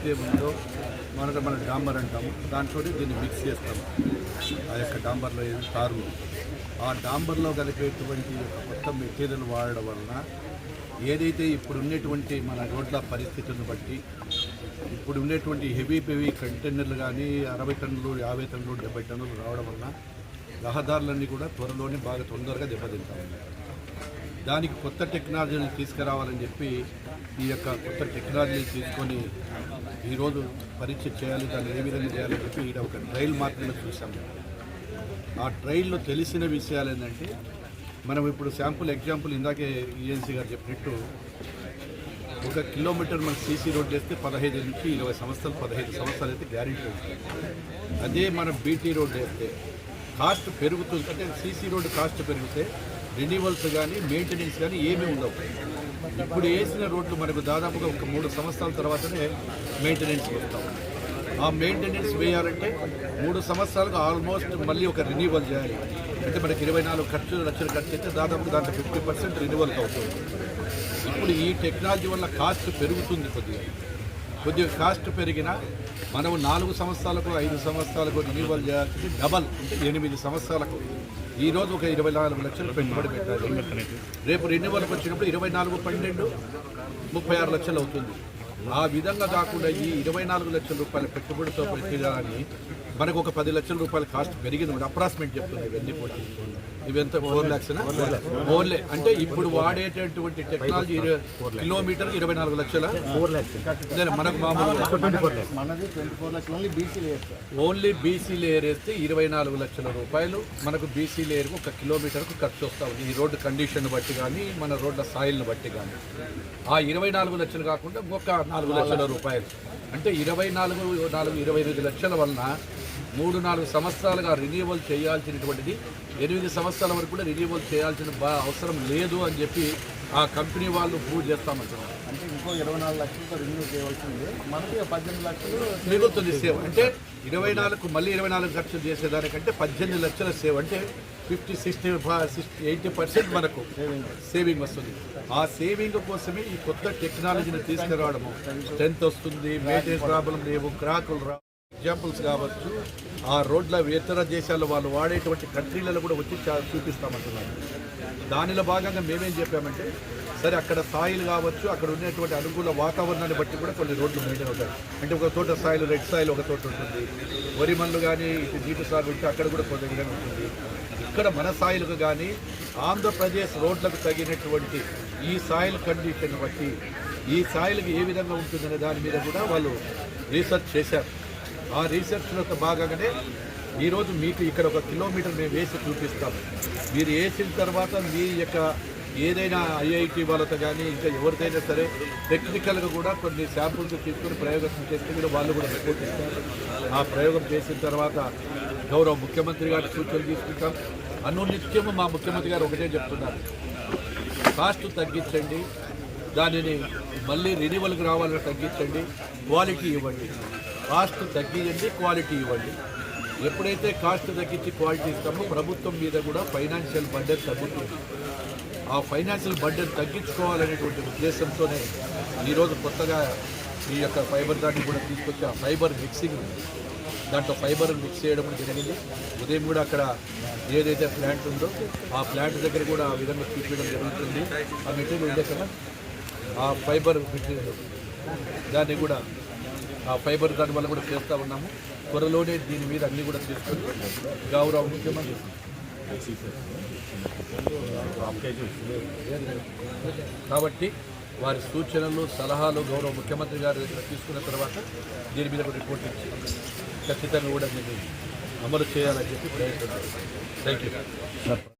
ఏదైతే ఉందో మనకు మనం డాంబర్ అంటాము దాంట్లో దీన్ని మిక్స్ చేస్తాము. ఆ యొక్క డాంబర్లో ఏది తారు? ఆ డాంబర్లో కలిపేటువంటి మొత్తం కొత్త మెటీరియల్ వాడడం వలన ఏదైతే ఇప్పుడు ఉన్నటువంటి మన రోడ్ల పరిస్థితులను బట్టి ఇప్పుడు ఉండేటువంటి హెవీ హెవీ కంటైనర్లు కానీ అరవై టన్నులు యాభై టన్నులు డెబ్బై టన్నులు రావడం వలన రహదారులన్నీ కూడా త్వరలోనే బాగా తొందరగా దెబ్బతింటాయి. దానికి కొత్త టెక్నాలజీని తీసుకురావాలని చెప్పి ఈ యొక్క కొత్త టెక్నాలజీని తీసుకొని ఈరోజు పరీక్ష చేయాలి దాన్ని ఏ విధంగా చేయాలని చెప్పి ఈడ ఒక ట్రయల్ మాత్రమే చూసాం ఆ ట్రయల్లో తెలిసిన విషయాలు ఏంటంటే మనం ఇప్పుడు శాంపుల్ ఎగ్జాంపుల్ ఇందాకే ఈఎన్సీ గారు చెప్పినట్టు ఒక కిలోమీటర్ మన సీసీ రోడ్ వేస్తే పదహైదు నుంచి ఇరవై సంవత్సరాలు పదహైదు సంవత్సరాలు అయితే గ్యారెంటీ ఉంటుంది అదే మనం బీటీ రోడ్ చేస్తే కాస్ట్ పెరుగుతుంది అంటే సీసీ రోడ్ కాస్ట్ పెరిగితే రెన్యువల్స్ కానీ మెయింటెనెన్స్ కానీ ఏమీ ఉండవు. ఇప్పుడు వేసిన రోడ్లు మనకు దాదాపుగా ఒక మూడు సంవత్సరాల తర్వాతనే మెయింటెనెన్స్ వస్తాం. ఆ మెయింటెనెన్స్ వేయాలంటే మూడు సంవత్సరాలకు ఆల్మోస్ట్ మళ్ళీ ఒక రెన్యువల్ చేయాలి. అంటే మనకి ఇరవై నాలుగు ఖర్చు లక్షలు ఖర్చు అయితే దాదాపు దాంట్లో ఫిఫ్టీ పర్సెంట్ రెన్యువల్ అవుతుంది. ఇప్పుడు ఈ టెక్నాలజీ వల్ల కాస్ట్ పెరుగుతుంది కొద్దిగా. కొద్దిగా కాస్ట్ పెరిగినా మనం నాలుగు సంవత్సరాలకు ఐదు సంవత్సరాలకు రెన్యువల్ చేయాల్సింది డబల్ అంటే ఎనిమిది సంవత్సరాలకు. ఈ రోజు ఒక ఇరవై నాలుగు లక్షలు పెట్టుబడి పెట్టాలి. రేపు రెన్యువల్కి వచ్చినప్పుడు ఇరవై నాలుగు పన్నెండు ముప్పై ఆరు లక్షలు అవుతుంది. ఆ విధంగా కాకుండా ఈ ఇరవై నాలుగు లక్షల రూపాయల పెట్టుబడితో ప్రతిదాన్ని మనకు ఒక పది లక్షల రూపాయల కాస్ట్ పెరిగింది అప్రాక్సిమేట్ చెప్తుంది ఇవన్నీ పోటీ ఇవెంత ఫోర్ ల్యాక్స్ ఓన్లే అంటే ఇప్పుడు వాడేటటువంటి టెక్నాలజీ కిలోమీటర్ ఇరవై నాలుగు లక్షల? మనకు మామూలు ఓన్లీ బీసీ వేస్తారు ఓన్లీ బీసీ లేయర్ వేస్తే ఇరవై నాలుగు లక్షల రూపాయలు. మనకు బీసీ లేయర్కు ఒక కిలోమీటర్కు ఖర్చు వస్తూ ఉంది. ఈ రోడ్డు కండిషన్ బట్టి కానీ మన రోడ్ల సాయిల్ని బట్టి కానీ ఆ ఇరవై నాలుగు లక్షలు కాకుండా ఒక నాలుగు లక్షల రూపాయలు. అంటే ఇరవై నాలుగు నాలుగు ఇరవై ఎనిమిది లక్షల వలన మూడు నాలుగు సంవత్సరాలుగా రెన్యూవల్ చేయాల్సినటువంటిది. ఎనిమిది సంవత్సరాల వరకు కూడా రెన్యూవల్ చేయాల్సిన అవసరం లేదు అని చెప్పి ఆ కంపెనీ వాళ్ళు ప్రూవ్ చేస్తామంటున్నారు అంటే ఇంకో ఇరవై నాలుగు లక్షలతో రిన్యూ చేయవలసింది. మనకి పద్దెనిమిది లక్షలు మిగులుతుంది సేవ్. అంటే ఇరవై నాలుగు మళ్ళీ ఇరవై నాలుగు ఖర్చులు చేసేదానికంటే పద్దెనిమిది లక్షల సేవ్. అంటే fifty sixty sixty eighty percent మనకు సేవింగ్ వస్తుంది. ఆ సేవింగ్ కోసమే ఈ కొత్త టెక్నాలజీని తీసుకురావడము. స్ట్రెంత్ వస్తుంది మెయింటెనెన్స్ ప్రాబ్లం లేవు క్రాకులు రా ఎగ్జాంపుల్స్ కావచ్చు ఆ రోడ్ల ఇతర దేశాల్లో వాళ్ళు వాడేటువంటి కంట్రీలలో కూడా వచ్చి చా- చూపిస్తామంటున్నారు. దానిలో భాగంగా మేమేం చెప్పామంటే సరే అక్కడ సాయిల్ కావచ్చు అక్కడ ఉండేటువంటి అనుకూల వాతావరణాన్ని బట్టి కూడా కొన్ని రోడ్లు మెయింటైన్ అవుతాయి. అంటే ఒక తోట సాయిల్ రెడ్ సాయిల్ ఒక తోట ఉంటుంది. వరి మన్లు కానీ ఇటు నీటి సాగు ఉంటే అక్కడ కూడా కొంత విధంగా ఉంటుంది. ఇక్కడ మన సాయిల్కు కానీ ఆంధ్రప్రదేశ్ రోడ్లకు తగినటువంటి ఈ సాయిల్ కండిషన్ బట్టి ఈ సాయిల్కి ఏ విధంగా ఉంటుందనే దాని మీద కూడా వాళ్ళు రీసెర్చ్ చేశారు. ఆ రీసెర్చ్లో భాగంగానే ఈరోజు మీకు ఇక్కడ ఒక కిలోమీటర్ మేము వేసి చూపిస్తాం. మీరు వేసిన తర్వాత మీ యొక్క ఏదైనా ఐఐటి వాళ్ళతో కానీ ఇంకా ఎవరిదైనా సరే టెక్నికల్గా కూడా కొన్ని శాంపుల్స్ తీసుకుని ప్రయోగం చేస్తే కూడా వాళ్ళు కూడా రిపోర్ట్ ఇస్తారు. ఆ ప్రయోగం చేసిన తర్వాత గౌరవ ముఖ్యమంత్రి గారి సూచనలు తీసుకుంటాం. అనునిత్యము మా ముఖ్యమంత్రి గారు ఒకటే చెప్తున్నారు. కాస్ట్ తగ్గించండి. దానిని మళ్ళీ రెన్యువల్కి రావాలని తగ్గించండి. క్వాలిటీ ఇవ్వండి. కాస్ట్ తగ్గించండి క్వాలిటీ ఇవ్వండి. ఎప్పుడైతే కాస్ట్ తగ్గించి క్వాలిటీ ఇస్తామో ప్రభుత్వం మీద కూడా ఫైనాన్షియల్ బడ్జెట్ తగ్గుతుంది. ఆ ఫైనాన్షియల్ బడ్జెట్ తగ్గించుకోవాలనేటువంటి ఉద్దేశంతోనే ఈరోజు కొత్తగా ఈ యొక్క ఫైబర్ దాన్ని కూడా తీసుకొచ్చి ఆ ఫైబర్ మిక్సింగ్ దాంట్లో ఫైబర్ మిక్స్ చేయడం జరిగింది. ఉదయం కూడా అక్కడ ఏదైతే ప్లాంట్ ఉందో ఆ ప్లాంట్ దగ్గర కూడా ఆ విధంగా చూపించడం జరుగుతుంది. ఆ మెటీరియల్ ఉండే కదా ఆ ఫైబర్ మెటీరియల్. దాన్ని కూడా ఫైబర్ దాని వల్ల కూడా చేస్తూ ఉన్నాము. త్వరలోనే దీని మీద అన్ని కూడా తీసుకొని గౌరవ ముఖ్యమంత్రి కాబట్టి వారి సూచనలు సలహాలు గౌరవ ముఖ్యమంత్రి గారి దగ్గర తీసుకున్న తర్వాత దీని మీద ఒక రిపోర్ట్ ఇచ్చి ఖచ్చితంగా కూడా దీన్ని అమలు చేయాలని చెప్పి ప్రయత్నం థ్యాంక్ యూ